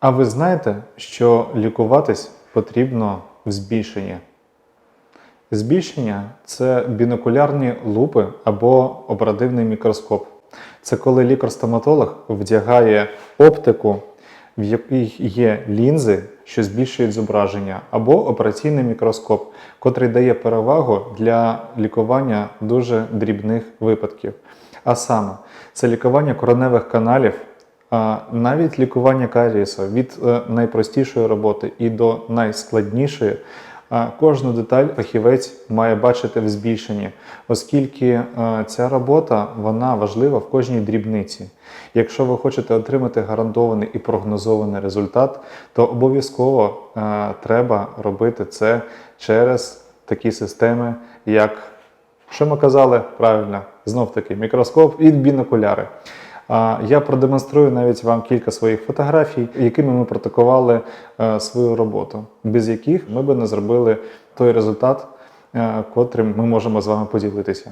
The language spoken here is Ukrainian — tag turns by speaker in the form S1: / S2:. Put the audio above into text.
S1: А ви знаєте, що лікуватись потрібно в збільшенні? Збільшення це бінокулярні лупи або оперативний мікроскоп. Це коли лікар-стоматолог вдягає оптику, в якій є лінзи, що збільшують зображення, або операційний мікроскоп, котрий дає перевагу для лікування дуже дрібних випадків. А саме, це лікування короневих каналів, навіть лікування карієсу від е, найпростішої роботи і до найскладнішої. Кожну деталь фахівець має бачити в збільшенні, оскільки е, ця робота вона важлива в кожній дрібниці. Якщо ви хочете отримати гарантований і прогнозований результат, то обов'язково е, треба робити це через такі системи, як що ми казали правильно, знов таки мікроскоп і бінокуляри. Я продемонструю навіть вам кілька своїх фотографій, якими ми протокували е, свою роботу, без яких ми би не зробили той результат, е, котрим ми можемо з вами поділитися.